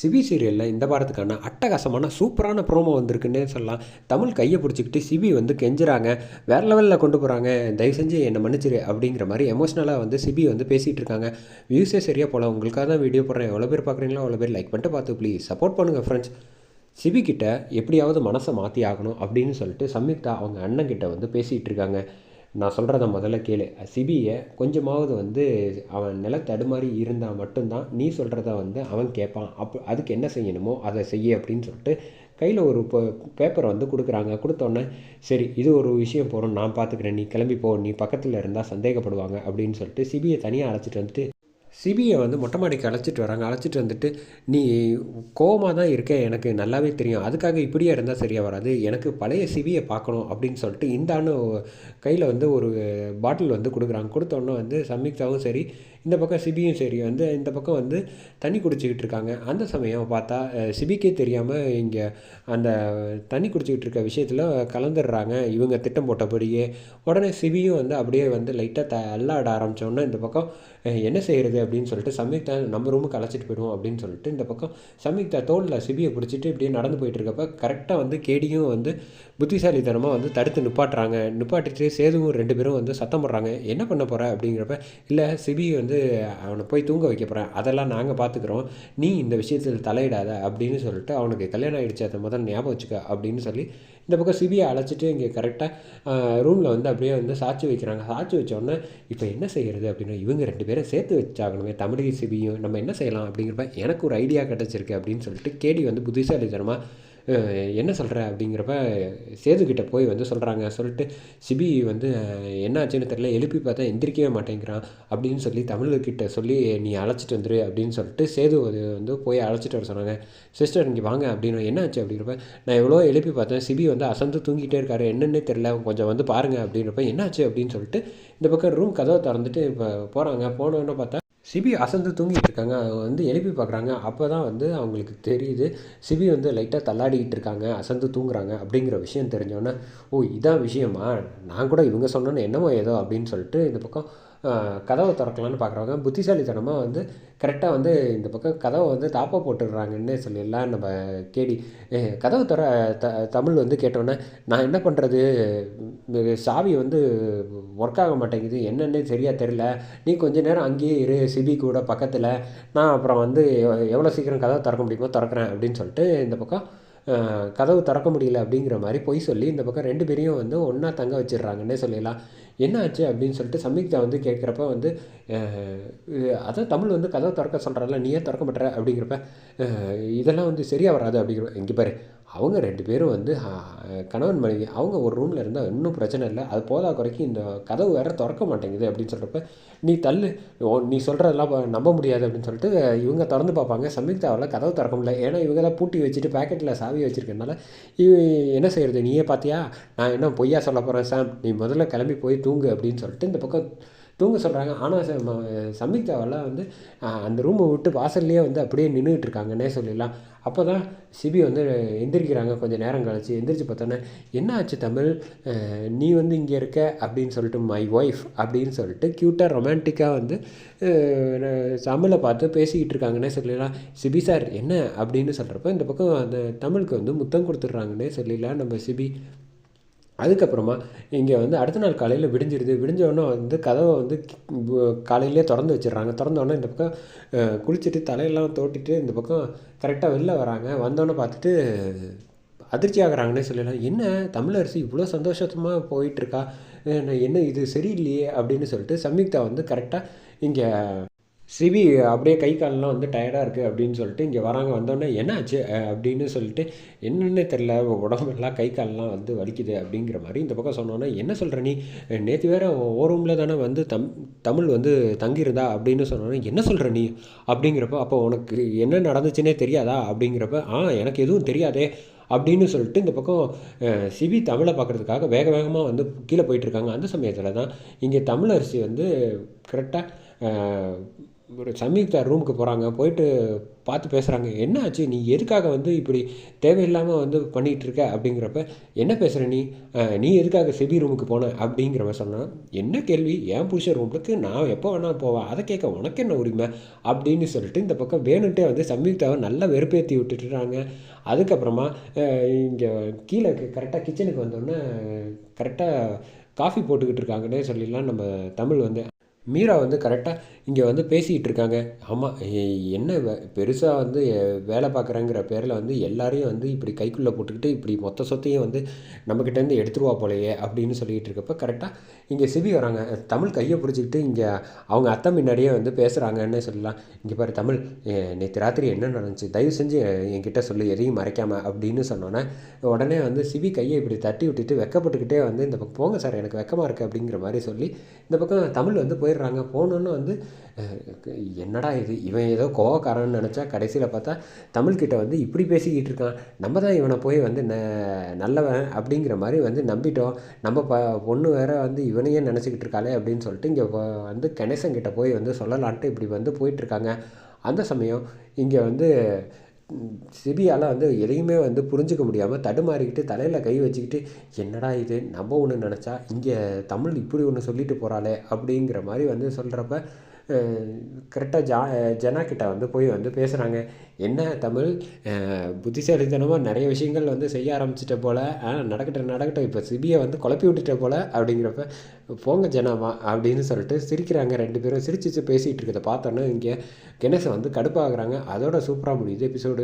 CP சீரியலில் இந்த வாரத்துக்கான அட்டகாசமான சூப்பரான ப்ரோமோ வந்திருக்குன்னே சொல்லலாம். தமிழ் கையை பிடிச்சிக்கிட்டு சிபி வந்து கெஞ்சுறாங்க. வேறு லெவலில் கொண்டு போகிறாங்க தயவு செஞ்சு என்னை மன்னிச்சிரு அப்படிங்கிற மாதிரி எமோஷ்னலாக வந்து சிபி வந்து பேசிகிட்டு இருக்காங்க. வியூஸே சரியாக போகல உங்களுக்காக தான் வீடியோ போடுறேன். எவ்வளோ பேர் பார்க்குறீங்களோ அவ்வளோ பேர் லைக் பண்ணிட்டு பார்த்து ப்ளீஸ் சப்போர்ட் பண்ணுங்கள் ஃப்ரெண்ட்ஸ் சிபி கிட்ட எப்படியாவது மனசை மாற்றி ஆகணும் அப்படின்னு சொல்லிட்டு சம்யுக்தா அவங்க அண்ணன் கிட்ட வந்து பேசிகிட்டு இருக்காங்க. நான் சொல்கிறத முதல்ல கேளு. சிபியை கொஞ்சமாவது வந்து அவன் நில தடுமாறி இருந்தால் மட்டும்தான் நீ சொல்கிறத வந்து அவன் கேட்பான் அப் அதுக்கு என்ன செய்யணுமோ அதை செய்ய அப்படின்னு சொல்லிட்டு கையில் ஒரு பேப்பரை வந்து கொடுக்குறாங்க. கொடுத்தோன்னே சரி இது ஒரு விஷயம் போகிறோம் நான் பார்த்துக்கிறேன் நீ கிளம்பி போ. நீ பக்கத்தில் இருந்தால் சந்தேகப்படுவாங்க அப்படின்னு சொல்லிட்டு சிபியை தனியாக அழைச்சிட்டு வந்துட்டு சிபியை வந்து மொட்டை மாடிக்கு அழைச்சிட்டு வராங்க. அழைச்சிட்டு வந்துட்டு நீ கோவமாக தான் இருக்க எனக்கு நல்லாவே தெரியும். அதுக்காக இப்படியே இருந்தால் சரியாக வராது. எனக்கு பழைய சிபியை பார்க்கணும் அப்படின்னு சொல்லிட்டு இந்த ஆண்டு கையில் வந்து ஒரு பாட்டில் வந்து கொடுக்குறாங்க. கொடுத்தோன்னே வந்து சம்யுக்தாவும் சரி இந்த பக்கம் சிபியும் சரி வந்து இந்த பக்கம் வந்து தண்ணி குடிச்சிக்கிட்டு இருக்காங்க. அந்த சமயம் பார்த்தா சிபிக்கே தெரியாமல் இங்கே அந்த தண்ணி குடிச்சிக்கிட்டு இருக்க விஷயத்தில் கலந்துடுறாங்க. இவங்க திட்டம் போட்டபடியே உடனே சிபியும் வந்து அப்படியே வந்து லைட்டாக த அல்லாட ஆரம்பித்தோன்னே இந்த பக்கம் என்ன செய்கிறது அப்படின்னு சொல்லிட்டு சம்யுக்தா நம்ம ரூமுக்கு அழைச்சிட்டு போயிடுவோம் அப்படின்னு சொல்லிட்டு இந்த பக்கம் சம்யுக்தா தோளில் சிபியை பிடிச்சிட்டு இப்படியே நடந்து போயிட்டு இருக்கப்ப கரெக்டாக வந்து கேடியும் வந்து புத்திசாலித்தனமாக வந்து தடுத்து நிப்பாட்டுறாங்க. நிப்பாட்டிட்டு சேதுவும் ரெண்டு பேரும் வந்து சத்தம் போடுறாங்க. என்ன பண்ண போகிற அப்படிங்கிறப்ப இல்லை சிபி வந்து அவனை போய் தூங்க வைக்க போகிறேன் அதெல்லாம் நாங்கள் பார்த்துக்குறோம் நீ இந்த விஷயத்தில் தலையிடாத அப்படின்னு சொல்லிட்டு அவனுக்கு கல்யாணம் ஆகிடுச்சு அதை முதல் ஞாபகம் வச்சுக்க அப்படின்னு சொல்லி இந்த பக்கம் சிபியை அழைச்சிட்டு இங்கே கரெக்டாக ரூமில் வந்து அப்படியே வந்து சாட்சி வைக்கிறாங்க. சாட்சி வச்சோடனே இப்போ என்ன செய்கிறது அப்படின்னா இவங்க ரெண்டு பேரும் சேர்த்து வச்சாகணுமே தமிழக சிபியும் நம்ம என்ன செய்யலாம் அப்படிங்கிறப்ப எனக்கு ஒரு ஐடியா கிடச்சிருக்கு அப்படின்னு சொல்லிட்டு கேடி வந்து புத்திசாலித்தனமாக என்ன சொல்கிற அப்படிங்கிறப்ப சேதுக்கிட்ட போய் வந்து சொல்கிறாங்க சொல்லிட்டு சிபி வந்து என்னாச்சுன்னு தெரில எழுப்பி பார்த்தா எந்திரிக்கவே மாட்டேங்கிறான் அப்படின்னு சொல்லி தமிழ்கிட்ட சொல்லி நீ அழைச்சிட்டு வந்துரு அப்படின்னு சொல்லிட்டு சேது வந்து போய் அழைச்சிட்டு வர சொன்னாங்க. சிஸ்டர் இங்கே வாங்க அப்படின்னு என்னாச்சு? அப்படிங்கிறப்ப நான் எவ்வளோ எழுப்பி பார்த்தேன். சிபி வந்து அசந்து தூங்கிட்டே இருக்காரு. என்னென்னே தெரில கொஞ்சம் வந்து பாருங்கள் அப்படின்றப்ப என்னாச்சு? அப்படின்னு சொல்லிட்டு இந்த பக்கம் ரூம் கதவை திறந்துட்டு இப்போ போகிறாங்க போனோன்னு பார்த்தா சிபி அசந்து தூங்கிட்டு இருக்காங்க. அவங்க வந்து எழுப்பி பார்க்குறாங்க. அப்போ தான் வந்து அவங்களுக்கு தெரியுது சிபி வந்து லைட்டாக தள்ளாடிக்கிட்டு இருக்காங்க அசந்து தூங்குறாங்க அப்படிங்கிற விஷயம் தெரிஞ்சோன்னே ஓ இதான் விஷயமா? நான் கூட இவங்க சொன்னோன்னு என்னமோ ஏதோ அப்படின்னு சொல்லிட்டு இந்த பக்கம் கதவை திறக்கலான்னு பார்க்குறவங்க புத்திசாலித்தனமாக வந்து கரெக்டாக வந்து இந்த பக்கம் கதவை வந்து தாப்பா போட்டுடுறாங்கன்னே சொல்லிடலாம் நம்ம கேடி கதவை தர த தமிழ் வந்து கேட்டோன்னே நான் என்ன பண்ணுறது சாவி வந்து ஒர்க் ஆக மாட்டேங்குது. என்னென்னே சரியாக தெரில நீ கொஞ்ச நேரம் அங்கேயே இரு சிபி கூட பக்கத்தில். நான் அப்புறம் வந்து எவ்வளோ சீக்கிரம் கதவை திறக்க முடியுமோ திறக்கிறேன் அப்படின்னு சொல்லிட்டு இந்த பக்கம் கதவு திறக்க முடியல அப்படிங்கிற மாதிரி பொய் சொல்லி இந்த பக்கம் ரெண்டு பேரையும் வந்து ஒன்றா தங்க வச்சிடுறாங்கன்னே சொல்லிடலாம் என்ன ஆச்சு அப்படின்னு சொல்லிட்டு சம்யுக்தா வந்து கேட்குறப்ப வந்து அதான் தமிழ் வந்து கதவை திறக்க சொல்கிறால நீயே திறக்க மாட்டேற அப்படிங்கிறப்ப இதெல்லாம் வந்து சரியாக வராது அப்படிங்கிற இங்கே பாரு அவங்க ரெண்டு பேரும் வந்து கணவன் மனைவி அவங்க ஒரு ரூமில் இருந்தால் இன்னும் பிரச்சனை இல்லை. அது போதா குறைக்கும் இந்த கதவு வேறு திறக்க மாட்டேங்குது அப்படின்னு சொல்கிறப்ப நீ தள்ளு. நீ சொல்கிறதெல்லாம் நம்ப முடியாது அப்படின்னு சொல்லிட்டு இவங்க திறந்து பார்ப்பாங்க. சம்யுக்தாவில் கதவு திறக்க முடியல. ஏன்னா இவங்க தான் பூட்டி வச்சுட்டு பேக்கெட்டில் சாவி வச்சுருக்கனால இவ என்ன செய்கிறது நீயே பார்த்தியா நான் என்ன பொய்யா சொல்ல போகிறேன் சாம். நீ முதல்ல கிளம்பி போய் தூங்கு அப்படின்னு சொல்லிட்டு இந்த பக்கம் தூங்க சொல்கிறாங்க ஆனால் சம்யுக்தாவெல்லாம் வந்து அந்த ரூமை விட்டு வாசல்லையே வந்து அப்படியே நின்றுட்டு இருக்காங்கன்னே சொல்லிடலாம். அப்போ தான் சிபி வந்து எந்திரிக்கிறாங்க. கொஞ்சம் நேரம் கழிச்சு எந்திரிச்சு பார்த்தோன்னே என்ன ஆச்சு தமிழ் நீ வந்து இங்கே இருக்க? அப்படின்னு சொல்லிட்டு மை ஒய்ஃப் அப்படின்னு சொல்லிட்டு க்யூட்டாக ரொமான்டிக்காக வந்து தமிழை பார்த்து பேசிக்கிட்டு இருக்காங்கன்னே சொல்லிடலாம். சிபி சார் என்ன? அப்படின்னு சொல்கிறப்ப இந்த பக்கம் அந்த தமிழுக்கு வந்து முத்தம் கொடுத்துட்றாங்கன்னே சொல்லிடலாம் நம்ம சிபி. அதுக்கப்புறமா இங்கே வந்து அடுத்த நாள் காலையில் விடிஞ்சிருது விடிஞ்சோடனே வந்து கதவை வந்து காலையிலே திறந்து வச்சிடுறாங்க. திறந்தோடனே இந்த பக்கம் குளிச்சுட்டு தலையெல்லாம் தோட்டிட்டு இந்த பக்கம் கரெக்டாக வெளில வராங்க. வந்தோடனே பார்த்துட்டு அதிர்ச்சி ஆகிறாங்கன்னே சொல்லலாம். என்ன? தமிழரசி இவ்வளோ சந்தோஷமாக போயிட்டுருக்கா என்ன இது சரியில்லையே? அப்படின்னு சொல்லிட்டு சம்யுக்தா வந்து கரெக்டாக இங்கே சிவி அப்படியே கை காலெலாம் வந்து டயர்டாக இருக்குது அப்படின்னு சொல்லிட்டு இங்கே வராங்க. வந்தோடனே என்னாச்சு? அப்படின்னு சொல்லிட்டு என்னென்னே தெரில உடம்பெல்லாம் கை காலெலாம் வந்து வலிக்குது அப்படிங்கிற மாதிரி இந்த பக்கம் சொன்னோன்னே என்ன சொல்கிற நீ? நேற்று வேறு ஓ ரூமில் தானே வந்து தம் தமிழ் வந்து தங்கியிருந்தா? அப்படின்னு சொன்னோன்னே என்ன சொல்கிற நீ? அப்படிங்கிறப்ப அப்போ உனக்கு என்ன நடந்துச்சுன்னே தெரியாதா? அப்படிங்கிறப்ப ஆ எனக்கு எதுவும் தெரியாதே. அப்படின்னு சொல்லிட்டு இந்த பக்கம் சிவி தமிழை பார்க்குறதுக்காக வேக வேகமாக வந்து கீழே போயிட்டுருக்காங்க அந்த சமயத்தில் தான் இங்கே தமிழரசி வந்து கரெக்டாக ஒரு சம்யுக்தா ரூமுக்கு போகிறாங்க போயிட்டு பார்த்து பேசுகிறாங்க என்ன ஆச்சு? நீ எதுக்காக வந்து இப்படி தேவையில்லாமல் வந்து பண்ணிகிட்டு இருக்க? அப்படிங்கிறப்ப என்ன பேசுகிற நீ? நீ எதுக்காக செபி ரூமுக்கு போன? அப்படிங்கிறவ சொன்னால் என்ன கேள்வி? ஏன் புருஷன் ரூமுக்கு நான் எப்போ வேணாலும் போவேன் அதை கேட்க உனக்கு என்ன உரிமை? அப்படின்னு சொல்லிட்டு இந்த பக்கம் வேணுன்ட்டே வந்து சம்யுக்தாவை நல்லா வெறுப்பேற்றி விட்டுட்டுறாங்க அதுக்கப்புறமா இங்கே கீழே கரெக்டாக கிச்சனுக்கு வந்தோடனே கரெக்டாக காஃபி போட்டுக்கிட்டு இருக்காங்கன்னே சொல்லிடலாம். நம்ம தமிழ் வந்து மீரா வந்து கரெக்டாக இங்கே வந்து பேசிக்கிட்டு இருக்காங்க. ஆமாம் என்ன பெருசாக வந்து வேலை பார்க்குறேங்கிற பேரில் வந்து எல்லாரையும் வந்து இப்படி கைக்குள்ளே போட்டுக்கிட்டு இப்படி மொத்த சொத்தையும் வந்து நம்மக்கிட்டேருந்து எடுத்துருவா போலையே அப்படின்னு சொல்லிக்கிட்டு இருக்கப்போ கரெக்டாக இங்கே சிவி வராங்க. தமிழ் கையை பிடிச்சிக்கிட்டு இங்கே அவங்க அத்தை முன்னாடியே வந்து பேசுகிறாங்கன்னு சொல்லலாம். இங்கே பாரு தமிழ் நேற்று ராத்திரி என்ன நடந்துச்சு? தயவு செஞ்சு என்கிட்ட சொல்லி எதையும் மறைக்காம அப்படின்னு சொன்னோன்னே உடனே வந்து சிவி கையை இப்படி தட்டி விட்டுட்டு வெக்கப்பட்டுக்கிட்டே வந்து இந்த பக்கம் போங்க சார் எனக்கு வெக்கமாக இருக்குது அப்படிங்கிற மாதிரி சொல்லி இந்த பக்கம் தமிழ் வந்து போய் போயிடுறாங்க. போனோன்னு வந்து என்னடா இது? இவன் ஏதோ கோவக்காரன்னு நினச்சா கடைசியில் பார்த்தா தமிழ்கிட்ட வந்து இப்படி பேசிக்கிட்டு இருக்கான். நம்ம தான் இவனை போய் வந்து ந நல்லவன் அப்படிங்கிற மாதிரி வந்து நம்பிட்டோம். நம்ம ப பொண்ணு வேற வந்து இவனையே நினச்சிக்கிட்டு இருக்காளே அப்படின்னு சொல்லிட்டு இங்கே வந்து கணேசன் கிட்டே போய் வந்து சொல்லலான்ட்டு இப்படி வந்து போயிட்டுருக்காங்க அந்த சமயம் இங்கே வந்து சிபியால் வந்து எதையுமே வந்து புரிஞ்சுக்க முடியாமல் தடுமாறிக்கிட்டு தலையில் கை வச்சுக்கிட்டு என்னடா இது? நம்ம ஒன்று நினச்சா இங்கே தமிழ் இப்படி ஒன்று சொல்லிட்டு போகிறாளே அப்படிங்கிற மாதிரி வந்து சொல்கிறப்ப கரெக்டாக ஜா ஜனா கிட்ட வந்து போய் வந்து பேசுகிறாங்க என்ன தமிழ்? புத்திசாலித்தனமாக நிறைய விஷயங்கள் வந்து செய்ய ஆரம்பிச்சிட்ட போல். ஆ நடக்கட்டும் நடக்கட்டும். இப்போ சிபியை வந்து குழப்பி விட்டுட்ட போல் அப்படிங்கிறப்ப போங்க ஜனாமா அப்படின்னு சொல்லிட்டு சிரிக்கிறாங்க ரெண்டு பேரும். சிரிச்சிச்சு பேசிகிட்டு இருக்கிறத பார்த்தோன்னே இங்கே கணேசன் வந்து கடுப்பாகிறாங்க. அதோட சூப்பராக முடியுது எபிசோடு.